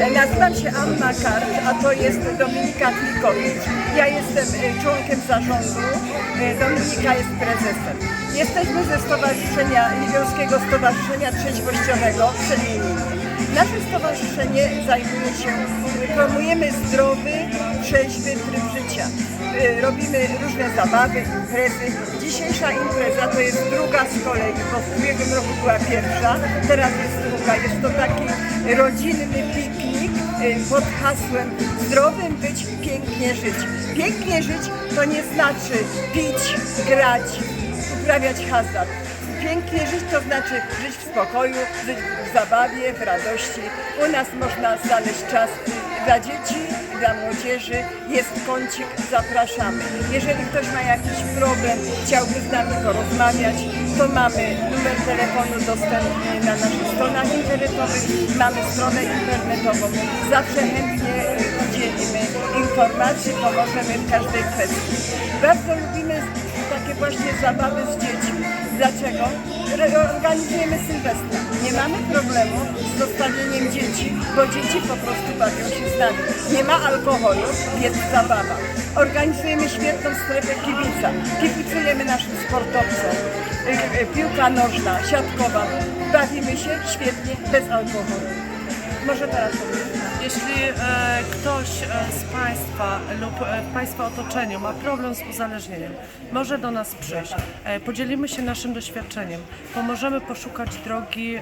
E, Nazywam się Anna Karcz, a to jest Dominika Klikowicz. Ja jestem e, członkiem zarządu, e, Dominika jest prezesem. Jesteśmy ze Stowarzyszenia, Liwiowskiego Stowarzyszenia Trzeźwościowego Przemieniny. Nasze stowarzyszenie zajmuje się, promujemy zdrowy, trzeźwy tryb życia. Y, Robimy różne zabawy, imprezy. Dzisiejsza impreza to jest druga z kolei, bo w ubiegłym roku była pierwsza, teraz jest druga. Jest to taki rodzinny piknik pod hasłem zdrowym być, pięknie żyć. Pięknie żyć to nie znaczy pić, grać, uprawiać hazard. Pięknie żyć to znaczy żyć w spokoju, żyć w zabawie, w radości. U nas można znaleźć czas dla dzieci, dla młodzieży. Jest kącik, zapraszamy. Jeżeli ktoś ma jakiś problem, chciałby z nami porozmawiać, to mamy numer telefonu dostępny na naszych stronach internetowych, mamy stronę internetową. Zawsze chętnie y, udzielimy informacji, pomożemy w każdej kwestii. Bardzo lubimy takie właśnie zabawy z dziećmi. Dlaczego? Organizujemy Sylwestra. Nie mamy problemu z zostawieniem dzieci, bo dzieci po prostu bawią się z nami. Nie ma alkoholu, jest zabawa. Organizujemy świetną strefę kibica. Kibicujemy naszym sportowcom. Y, y, Piłka nożna, siatkowa. Bawimy się świetnie, bez alkoholu. Może teraz opowiedz. Jeśli e, ktoś e, z Państwa lub e, w Państwa otoczeniu ma problem z uzależnieniem, może do nas przyjść. E, podzielimy się naszym doświadczeniem, pomożemy poszukać drogi, e,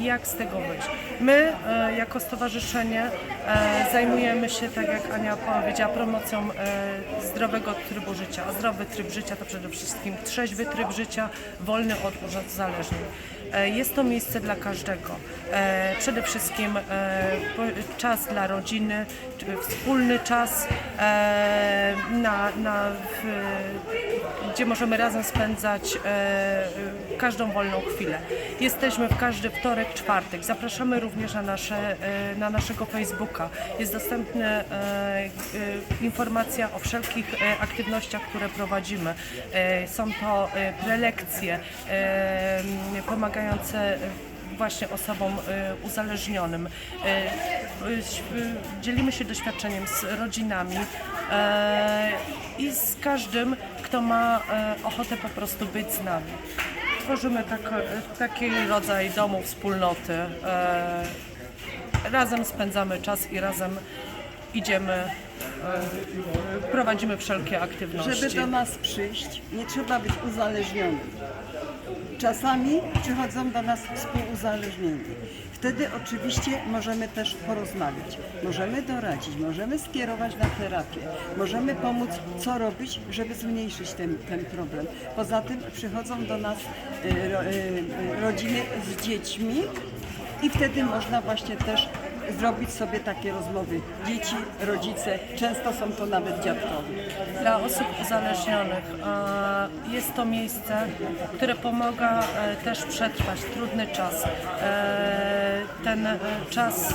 jak z tego wyjść. My, e, jako stowarzyszenie, e, zajmujemy się, tak jak Ania powiedziała, promocją e, zdrowego trybu życia. A zdrowy tryb życia to przede wszystkim trzeźwy tryb życia, wolny od uzależnień. E, Jest to miejsce dla każdego. E, Przede wszystkim e, czas dla rodziny, wspólny czas, e, na, na, w, gdzie możemy razem spędzać e, każdą wolną chwilę. Jesteśmy w każdy wtorek, czwartek. Zapraszamy również na, nasze, e, na naszego Facebooka. Jest dostępna informacja o wszelkich aktywnościach, które prowadzimy. Są to prelekcje pomagające właśnie osobom e, uzależnionym. Ś- e, Dzielimy się doświadczeniem z rodzinami i z każdym, kto ma ochotę po prostu być z nami. Tworzymy tak, taki rodzaj domu wspólnoty. Razem spędzamy czas i razem idziemy, prowadzimy wszelkie aktywności. Żeby do nas przyjść, nie trzeba być uzależnionym. Czasami przychodzą do nas współuzależnieni. Wtedy oczywiście możemy też porozmawiać, możemy doradzić, możemy skierować na terapię, możemy pomóc, co robić, żeby zmniejszyć ten, ten problem. Poza tym przychodzą do nas ro, y, rodziny z dziećmi i wtedy można właśnie też zrobić sobie takie rozmowy. Dzieci, rodzice, często są to nawet dziadkowie. Dla osób uzależnionych e, jest to miejsce, które pomaga e, też przetrwać trudny czas. E, Ten czas,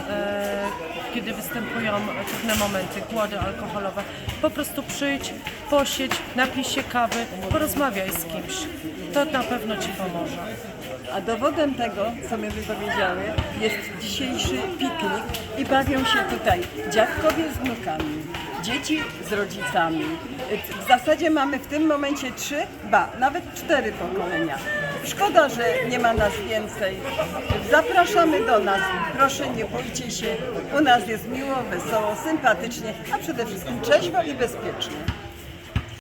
kiedy występują trudne momenty, głody alkoholowe, po prostu przyjdź, posiedź, napij się kawy, porozmawiaj z kimś. To na pewno Ci pomoże. A dowodem tego, co my wypowiedziały, jest dzisiejszy piknik i bawią się tutaj dziadkowie z wnukami, dzieci z rodzicami. W zasadzie mamy w tym momencie trzy, ba, nawet cztery pokolenia. Szkoda, że nie ma nas więcej. Zapraszamy do nas. Proszę, nie bójcie się. U nas jest miło, wesoło, sympatycznie, a przede wszystkim trzeźwo i bezpiecznie.